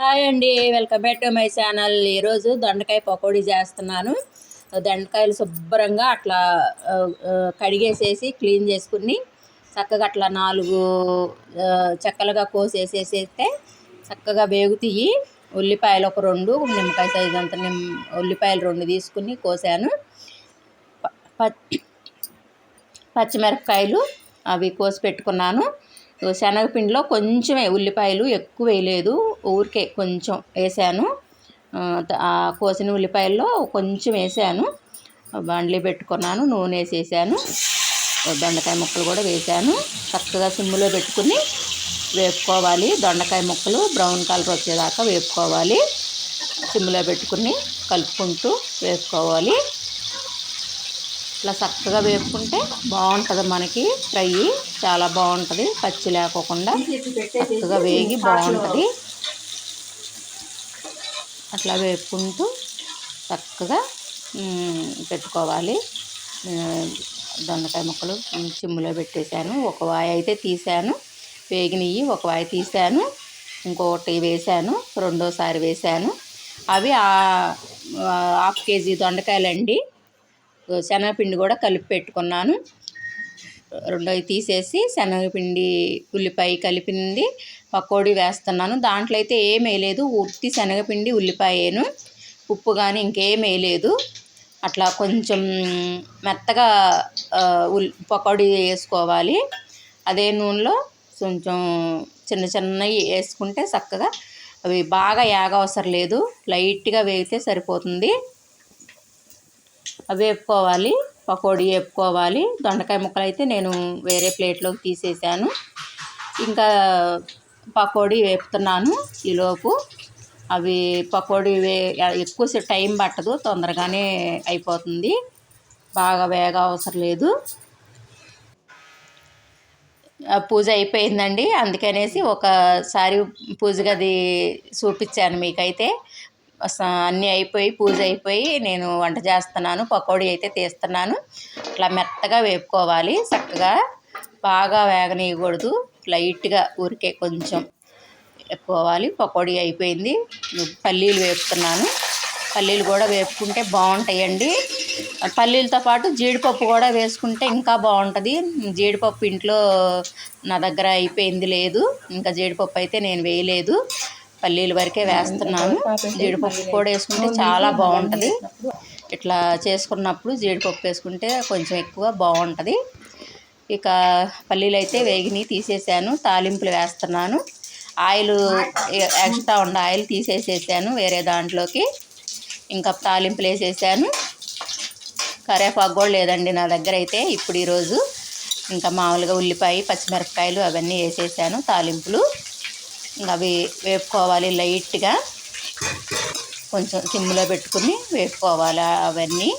Hi అండి welcome back to my channel. ఈరోజు దొండకాయ పకోడీ చేస్తున్నాను. దొండకాయలు శుభ్రంగా అట్లా కడిగేసేసి క్లీన్ చేసుకుని చక్కగా అట్లా నాలుగు చెక్కలుగా కోసేసేసేస్తే చక్కగా వేగుతీయి. ఉల్లిపాయలు ఒక రెండు నిమ్మకాయ సైజు అంత నిమ్ ఉల్లిపాయలు రెండు తీసుకుని కోసాను. పచ్చిమిరపకాయలు అవి కోసి పెట్టుకున్నాను. శనగపిండిలో కొంచెమే ఉల్లిపాయలు ఎక్కువ వేయలేదు. ఊరికే కొంచెం వేసాను. ఆ, కోసిన ఉల్లిపాయల్లో కొంచెం వేసాను. బండ్లీ పెట్టుకున్నాను. నూనె వేసేసాను. దొండకాయ ముక్కలు కూడా వేసాను. చక్కగా సిమ్లో పెట్టుకుని వేపుకోవాలి. దొండకాయ ముక్కలు బ్రౌన్ కలర్ వచ్చేదాకా వేపుకోవాలి. సిమ్లో పెట్టుకుని కలుపుకుంటూ వేసుకోవాలి ఇట్లా చక్కగా వేపుకుంటే బాగుంటుంది మనకి ఫ్రై. చాలా బాగుంటుంది పచ్చి లేకోకుండా. చక్కగా వేగి బాగుంటుంది. అట్లా వేపుకుంటూ చక్కగా పెట్టుకోవాలి. దొండకాయ ముక్కలు చిమ్ములో పెట్టేశాను. ఒక వాయి అయితే తీశాను. వేగినవి ఒక వాయి తీసాను ఇంకొకటి వేసాను రెండోసారి వేసాను అవి హాఫ్ కేజీ దొండకాయలండి. శనగపిండి కూడా కలిపి పెట్టుకున్నాను. రెండోవి తీసేసి శనగపిండి ఉల్లిపాయ కలిపింది. పకోడీ వేస్తున్నాను. దాంట్లో అయితే ఏం వేయలేదు ఉత్తి శనగపిండి ఉల్లిపాయను. ఉప్పు కానీ ఇంకేం వేయలేదు అట్లా కొంచెం మెత్తగా ఉల్ పకోడీ వేసుకోవాలి. అదే నూనెలో కొంచెం చిన్న చిన్నవి వేసుకుంటే చక్కగా అవి బాగా యాగ అవసరం లేదు. లైట్గా వేగితే సరిపోతుంది. అవి వేపుకోవాలి పకోడీ వేపుకోవాలి. దొండకాయ ముక్కలు అయితే నేను వేరే ప్లేట్లోకి తీసేసాను. ఇంకా పకోడీ వేపుతున్నాను ఈలోపు అవి పకోడీ వే ఎక్కువ టైం పట్టదు తొందరగానే అయిపోతుంది. బాగా వేగ అవసరం లేదు. ఆ పూజ అయిపోయిందండి. అందుకనేసి ఒకసారి పూజ గది చూపించాను మీకైతే. అన్నీ అయిపోయి పూజ అయిపోయి నేను వంట చేస్తున్నాను పకోడీ అయితే తీస్తున్నాను. అట్లా మెత్తగా వేపుకోవాలి చక్కగా బాగా వేగనీయకూడదు లైట్గా ఊరికే కొంచెం వేపుకోవాలి. పకోడీ అయిపోయింది పల్లీలు వేపుతున్నాను. పల్లీలు కూడా వేపుకుంటే బాగుంటాయండి. పల్లీలతో పాటు జీడిపప్పు కూడా వేసుకుంటే ఇంకా బాగుంటుంది. జీడిపప్పు ఇంట్లో నా దగ్గర అయిపోయింది లేదు ఇంకా జీడిపప్పు అయితే నేను వేయలేదు. పల్లీల వరకే వేస్తున్నాను. జీడిపప్పు కూడా వేసుకుంటే చాలా బాగుంటుంది. ఇట్లా చేసుకున్నప్పుడు జీడిపప్పు వేసుకుంటే కొంచెం ఎక్కువ బాగుంటుంది. ఇక పల్లీలు అయితే వేగిని తీసేసాను. తాలింపులు వేస్తున్నాను. ఆయిల్ ఎక్స్ట్రా ఉన్న ఆయిల్ తీసేసేసాను వేరే దాంట్లోకి. ఇంకా తాలింపులు వేసేసాను. కరివేపాకు కూడా లేదండి నా దగ్గర అయితే ఇప్పుడు ఈరోజు. ఇంకా మామూలుగా ఉల్లిపాయ పచ్చిమిరపకాయలు అవన్నీ వేసేసాను తాలింపులు. ఇంకా అవి వేపుకోవాలి లైట్గా. కొంచెం సిమ్లో పెట్టుకుని వేపుకోవాలి అవన్నీ.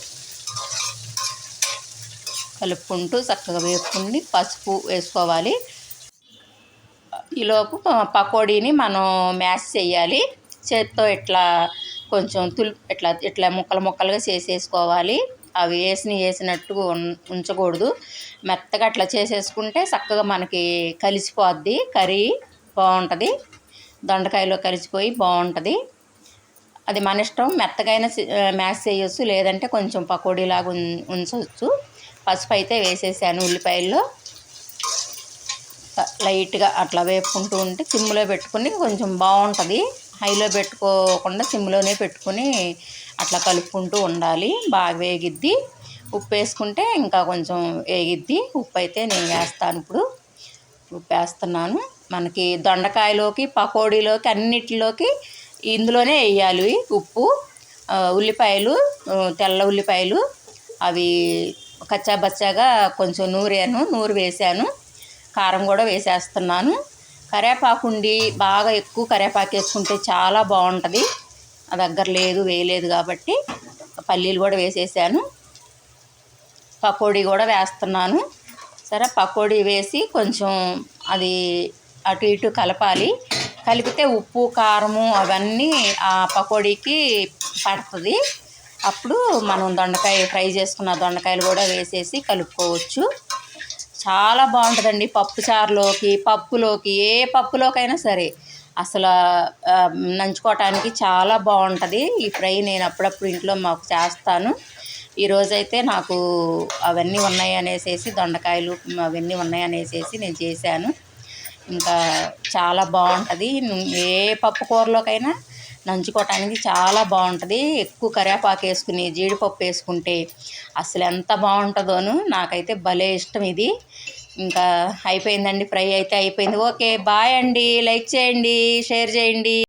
కలుపుకుంటూ చక్కగా వేపుకుని పసుపు వేసుకోవాలి. ఈలోపు పకోడీని మనం మ్యాష్ చేయాలి. చేత్తో ఇట్లా కొంచెం తుల్ ఇట్లా ఇట్లా ముక్కలు ముక్కలుగా చేసేసుకోవాలి. అవి వేసిన వేసినట్టు ఉంచకూడదు. మెత్తగా అట్లా చేసేసుకుంటే చక్కగా మనకి కలిసిపోద్ది కర్రీ. బాగుంటుంది. దొండకాయలో కలిసిపోయి బాగుంటుంది. అది మన ఇష్టం. మెత్తగైన మ్యాష్ చేయొచ్చు. లేదంటే కొంచెం పకోడీలాగా ఉం ఉంచవచ్చు పసుపు అయితే వేసేసాను ఉల్లిపాయల్లో. లైట్గా అట్లా వేపుకుంటూ ఉంటే సిమ్లో పెట్టుకుని కొంచెం బాగుంటుంది. హైలో పెట్టుకోకుండా సిమ్లోనే పెట్టుకుని అట్లా కలుపుకుంటూ ఉండాలి. బాగా వేగిద్ది. ఉప్పు వేసుకుంటే ఇంకా కొంచెం వేగిద్ది. ఉప్పు అయితే నేను వేస్తాను ఇప్పుడు. ఉప్పు వేస్తున్నాను. మనకి దొండకాయలోకి పకోడీలోకి అన్నిటిలోకి ఇందులోనే వేయాలి. ఉప్పు ఉల్లిపాయలు తెల్ల ఉల్లిపాయలు. అవి కచ్చా బచ్చాగా కొంచెం నూరాను నూరు వేసాను. కారం కూడా వేసేస్తున్నాను. కరేపాకు ఉండి బాగా ఎక్కువ కరేపాకు వేసుకుంటే చాలా బాగుంటుంది. దగ్గర లేదు వేయలేదు కాబట్టి పల్లీలు కూడా వేసేసాను. పకోడీ కూడా వేస్తున్నాను. సరే పకోడీ వేసి కొంచెం అది అటు ఇటు కలపాలి. కలిపితే ఉప్పు కారము అవన్నీ ఆ పకోడీకి పడుతుంది. అప్పుడు మనం దొండకాయ ఫ్రై చేసుకున్న దొండకాయలు కూడా వేసేసి కలుపుకోవచ్చు. చాలా బాగుంటుందండి పప్పు చారులోకి పప్పులోకి ఏ పప్పులోకైనా సరే. అసలు నంచుకోవటానికి చాలా బాగుంటుంది. ఈ ఫ్రై నేను అప్పుడప్పుడు ఇంట్లో మాకు చేస్తాను. ఈరోజైతే నాకు అవన్నీ ఉన్నాయి దొండకాయలు అవన్నీ ఉన్నాయి నేను చేశాను. ఇంకా చాలా బాగుంటుంది. ఏ పప్పు కూరలోకైనా నంచుకోవటానికి చాలా బాగుంటుంది. ఎక్కువ కరివేపాకు వేసుకుని జీడిపప్పు వేసుకుంటే అసలు ఎంత బాగుంటుందోను నాకైతే భలే ఇష్టం ఇది. ఇంకా అయిపోయిందండి ఫ్రై అయితే అయిపోయింది. ఓకే బాయ్ అండి. లైక్ చేయండి షేర్ చేయండి.